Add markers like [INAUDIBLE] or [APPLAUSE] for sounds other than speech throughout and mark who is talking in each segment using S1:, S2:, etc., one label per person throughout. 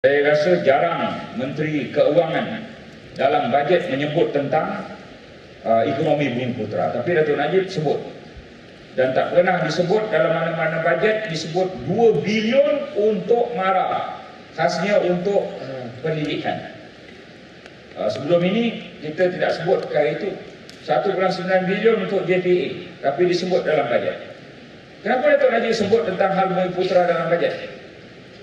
S1: Saya rasa jarang Menteri Keuangan dalam bajet menyebut tentang uh, ekonomi Bumi Putra. Tapi Datuk Najib sebut. Dan tak pernah disebut dalam mana-mana bajet disebut 2 bilion untuk MARA. Khasnya untuk uh, pendidikan. Uh, sebelum ini kita tidak sebut perkara itu. 1.9 bilion untuk JPA. Tapi disebut dalam bajet. Kenapa Datuk Najib sebut tentang hal Bumi Putra dalam bajet?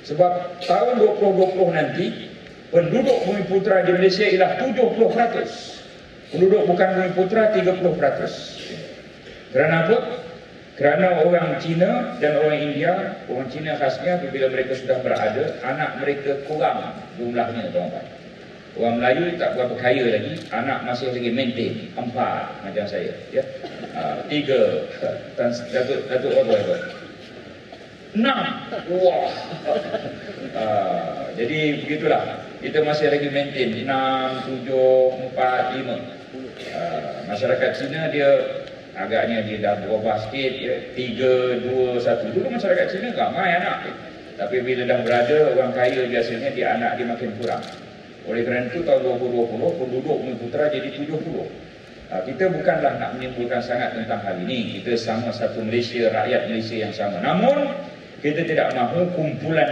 S1: Sebab tahun 2020 nanti penduduk Bumi Putra di Malaysia ialah 70%. Penduduk bukan Bumi Putra 30%. Kerana apa? Kerana orang Cina dan orang India, orang Cina khasnya apabila mereka sudah berada, anak mereka kurang jumlahnya tuan-tuan. Orang Melayu tak berapa kaya lagi, anak masih lagi maintain, empat macam saya. Ya. Uh, tiga, [LAUGHS] Datuk Datuk Datuk enam. Wah. Uh, [LAUGHS] jadi begitulah. Kita masih lagi maintain. Enam tujuh empat lima. Uh, masyarakat Cina dia agaknya dia dah berubah sikit. Ya. tiga dua satu. Dulu masyarakat Cina ramai anak. Tapi bila dah berada orang kaya biasanya dia anak dia makin kurang. Oleh kerana itu tahun 2020 penduduk Bumi Putra jadi 70 uh, kita bukanlah nak menimbulkan sangat tentang hal ini. Kita sama satu Malaysia rakyat Malaysia yang sama. Namun kita tidak mahu kumpulan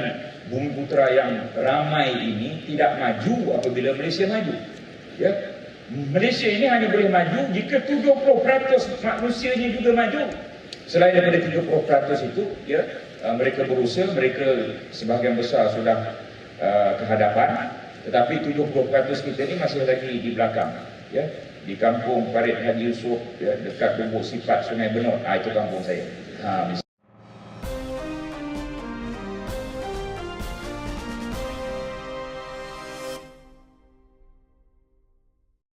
S1: bumi putra yang ramai ini tidak maju apabila Malaysia maju. Ya. Malaysia ini hanya boleh maju jika 70% manusia ini juga maju. Selain daripada 30% itu, ya, uh, mereka berusaha, mereka sebahagian besar sudah uh, kehadapan, tetapi 70% kita ini masih lagi di belakang. Ya. Di kampung Parit Haji Yusuf, ya, dekat Bubuk Sifat Sungai Benut, ah, itu kampung saya. Ha,